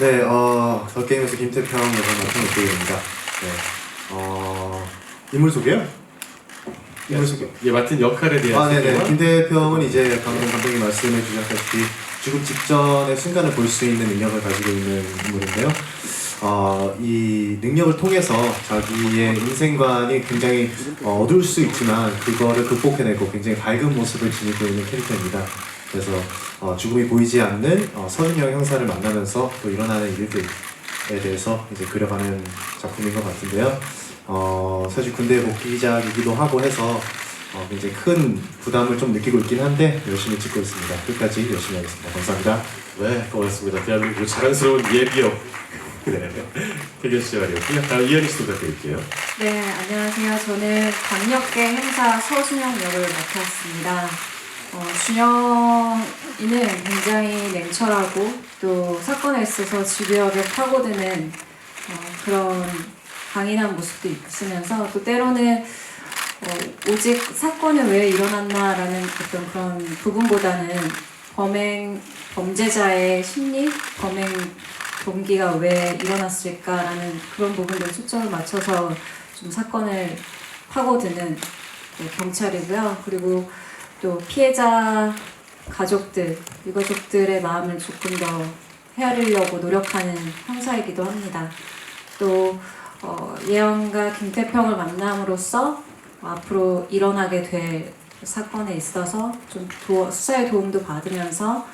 네, 어, 저 게임에서 김태평 역을 맡은 오게임입니다. 네, 어, 인물 소개요? 인물 소개. 예, 맡은 역할에 대한 아, 네네. 소개와 김태평은 이제 방금 감독님 말씀해 주셨다시피 죽음 직전의 순간을 볼 수 있는 능력을 가지고 있는 인물인데요. 어, 이 능력을 통해서 자기의 인생관이 굉장히 어, 어두울 수 있지만 그거를 극복해내고 굉장히 밝은 모습을 지니고 있는 캐릭터입니다. 그래서 어, 죽음이 보이지 않는 어, 서준영 형사를 만나면서 또 일어나는 일들에 대해서 이제 그려가는 작품인 것 같은데요. 어, 사실 군대 복귀작이기도 하고 해서 어, 굉장히 큰 부담을 좀 느끼고 있긴 한데 열심히 찍고 있습니다. 끝까지 열심히 하겠습니다. 감사합니다. 네, 고맙습니다. 대한민국 자랑스러운 예비역. 네, 태견 씨 말이었고요. 다음 이현희 씨도 부탁드릴게요. 네, 안녕하세요. 저는 강력계 행사 서준영 역을 맡았습니다. 어, 준영이는 굉장히 냉철하고 또 사건에 있어서 집요하게 파고드는 어, 그런 강인한 모습도 있으면서 또 때로는 어, 오직 사건이 왜 일어났나라는 어떤 그런 부분보다는 범행 범죄자의 심리, 범행 동기가 왜 일어났을까라는 그런 부분들 초점을 맞춰서 좀 사건을 파고드는 네, 경찰이고요. 그리고 또 피해자 가족들, 유가족들의 마음을 조금 더 헤아리려고 노력하는 형사이기도 합니다. 또 어, 예언과 김태평을 만남으로써 앞으로 일어나게 될 사건에 있어서 좀 도, 수사에 도움도 받으면서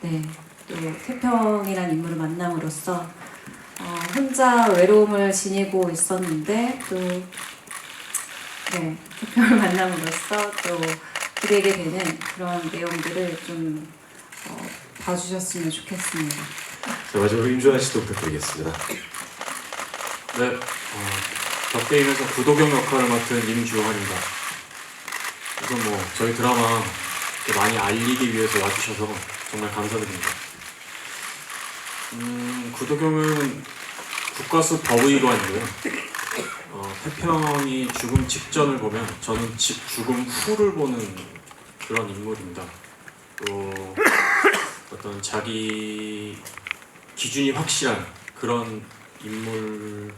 네, 또 태평이라는 인물을 만남으로써 어, 혼자 외로움을 지니고 있었는데 또 네, 태평을 만남으로써 또 기대게 되는 그런 내용들을 좀 어, 봐주셨으면 좋겠습니다. 자, 마지막으로 임준환 씨도 부탁드리겠습니다. 네, 어, 저 게임에서 구도경 역할을 맡은 임주환입니다. 우선 뭐 저희 드라마 이렇게 많이 알리기 위해서 와주셔서 정말 감사드립니다. 음, 구도경은 국가수 법의관이고요. 어, 태평이 죽음 직전을 보면 저는 지- 죽음 후를 보는 그런 인물입니다. 또 어떤 자기 기준이 확실한 그런 인물입니다.